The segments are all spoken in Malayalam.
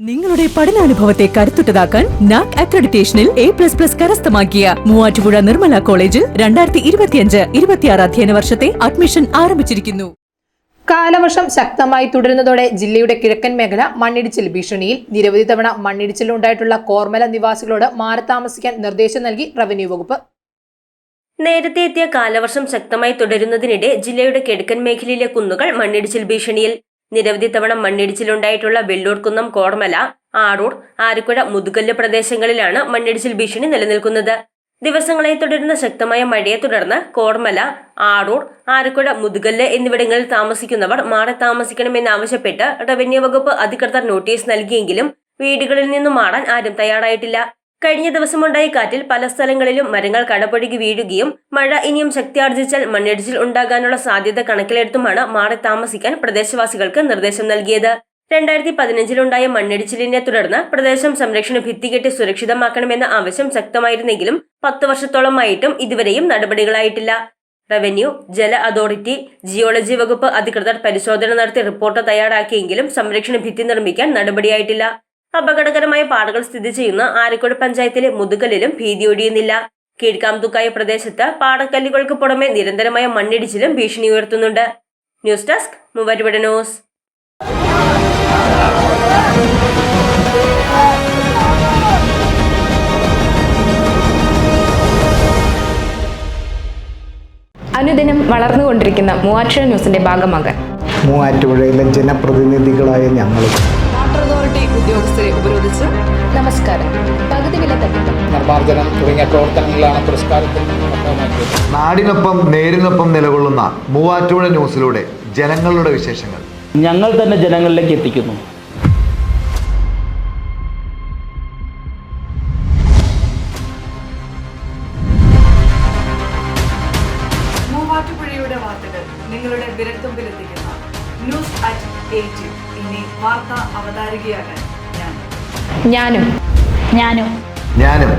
നിങ്ങളുടെ പഠനാനുഭവത്തെ കരുത്തുറ്റതാക്കാൻ നാക് അക്രഡിറ്റേഷനിൽ എ പ്ലസ് പ്ലസ് കരസ്ഥമാക്കിയ മൂവാറ്റുപുഴ നിർമ്മല കോളേജിൽ രണ്ടായിരത്തി ഇരുപത്തിയഞ്ച് ഇരുപത്തിയാറ് അധ്യയന വർഷത്തെ അഡ്മിഷൻ ആരംഭിച്ചിരിക്കുന്നു. കാലവർഷം ശക്തമായി തുടരുന്നതോടെ ജില്ലയുടെ കിഴക്കൻ മേഖല മണ്ണിടിച്ചിൽ ഭീഷണിയിൽ നിരവധി തവണ മണ്ണിടിച്ചിലുണ്ടായിട്ടുള്ള കോർമല നിവാസികളോട് മാറി താമസിക്കാൻ നിർദ്ദേശം നൽകി റവന്യൂ വകുപ്പ്. നേരത്തെ എത്തിയ കാലവർഷം ശക്തമായി തുടരുന്നതിനിടെ ജില്ലയുടെ കിഴക്കൻ മേഖലയിലെ കുന്നുകൾ മണ്ണിടിച്ചിൽ ഭീഷണിയിൽ. നിരവധി തവണ മണ്ണിടിച്ചിലുണ്ടായിട്ടുള്ള വെള്ളൂർക്കുന്നം കോർമല ആറൂർ ആരുക്കുഴ മുതുകല്ല് പ്രദേശങ്ങളിലാണ് മണ്ണിടിച്ചിൽ ഭീഷണി നിലനിൽക്കുന്നത്. ദിവസങ്ങളായി തുടരുന്ന ശക്തമായ മഴയെ തുടർന്ന് കോർമല ആറൂർ ആരുക്കുഴ മുതുകല്ല് എന്നിവിടങ്ങളിൽ താമസിക്കുന്നവർ മാറി താമസിക്കണമെന്നാവശ്യപ്പെട്ട് റവന്യൂ വകുപ്പ് അധികൃതർ നോട്ടീസ് നൽകിയെങ്കിലും വീടുകളിൽ നിന്നും മാറാൻ ആരും തയ്യാറായിട്ടില്ല. കഴിഞ്ഞ ദിവസമുണ്ടായ കാറ്റിൽ പല സ്ഥലങ്ങളിലും മരങ്ങൾ കടപുഴകി വീഴുകയും മഴ ഇനിയും ശക്തിയാർജിച്ചാൽ മണ്ണിടിച്ചിൽ ഉണ്ടാകാനുള്ള സാധ്യത കണക്കിലെടുത്തുമാണ് മാറി താമസിക്കാൻ പ്രദേശവാസികൾക്ക് നിർദ്ദേശം നൽകിയത്. രണ്ടായിരത്തി പതിനഞ്ചിലുണ്ടായ മണ്ണിടിച്ചിലിനെ തുടർന്ന് പ്രദേശം സംരക്ഷണ ഭിത്തി കെട്ടി സുരക്ഷിതമാക്കണമെന്ന ആവശ്യം ശക്തമായിരുന്നെങ്കിലും പത്ത് വർഷത്തോളമായിട്ടും ഇതുവരെയും നടപടികളായിട്ടില്ല. റവന്യൂ ജല അതോറിറ്റി ജിയോളജി വകുപ്പ് അധികൃതർ പരിശോധന നടത്തി റിപ്പോർട്ട് തയ്യാറാക്കിയെങ്കിലും സംരക്ഷണ ഭിത്തി നിർമ്മിക്കാൻ നടപടിയായിട്ടില്ല. അപകടകരമായ പാടകൾ സ്ഥിതി ചെയ്യുന്ന ആരക്കോട് പഞ്ചായത്തിലെ മുതുകലിലും ഭീതി ഒഴിയുന്നില്ല കീഴ്ക്കാംതുക്കായ പ്രദേശത്ത് പാടക്കല്ലുകൾക്ക് പുറമെ നിരന്തരമായ മണ്ണിടിച്ചിലും ഭീഷണി ഉയർത്തുന്നുണ്ട്. ന്യൂസ് ഡെസ്ക് മുവരുവിട ന്യൂസ്. അനുദിനം വളർന്നുകൊണ്ടിരിക്കുന്ന മൂവാറ്റുപുഴ ന്യൂസിന്റെ ഭാഗമാകാൻ. മൂവാറ്റുപുഴയിലെ ജനപ്രതിനിധികളായ ഞങ്ങളും വാട്ടർ അതോറിറ്റി ഉദ്യോഗസ്ഥരെ ഉപരോധിച്ച് നമസ്കാരം. പകുതി വില തട്ടിപ്പ് നിർമ്മാർജനം തുടങ്ങിയ പ്രവർത്തനങ്ങളിലാണ് പുരസ്കാരത്തിൽ നാടിനൊപ്പം നേരിനൊപ്പം നിലകൊള്ളുന്ന മൂവാറ്റുപുഴ ന്യൂസിലൂടെ ജനങ്ങളുടെ വിശേഷങ്ങൾ. ഞങ്ങൾ തന്നെ ജനങ്ങളിലേക്ക് എത്തിക്കുന്നു. മൂവാറ്റുപുഴയുടെ വാർത്തകൾ നിങ്ങളുടെ വിരൽത്തുമ്പിലെത്തിക്കുന്ന. ന്യൂസ് അറ്റ് എയ്റ്റ് ഇനി വാർത്ത അവതാരികയാകാൻ ഞാൻ. ഞാനും. ഞാനും. ഞാനും.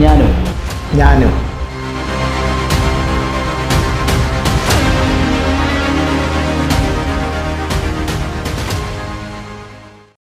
ഞാനും. ഞാനും.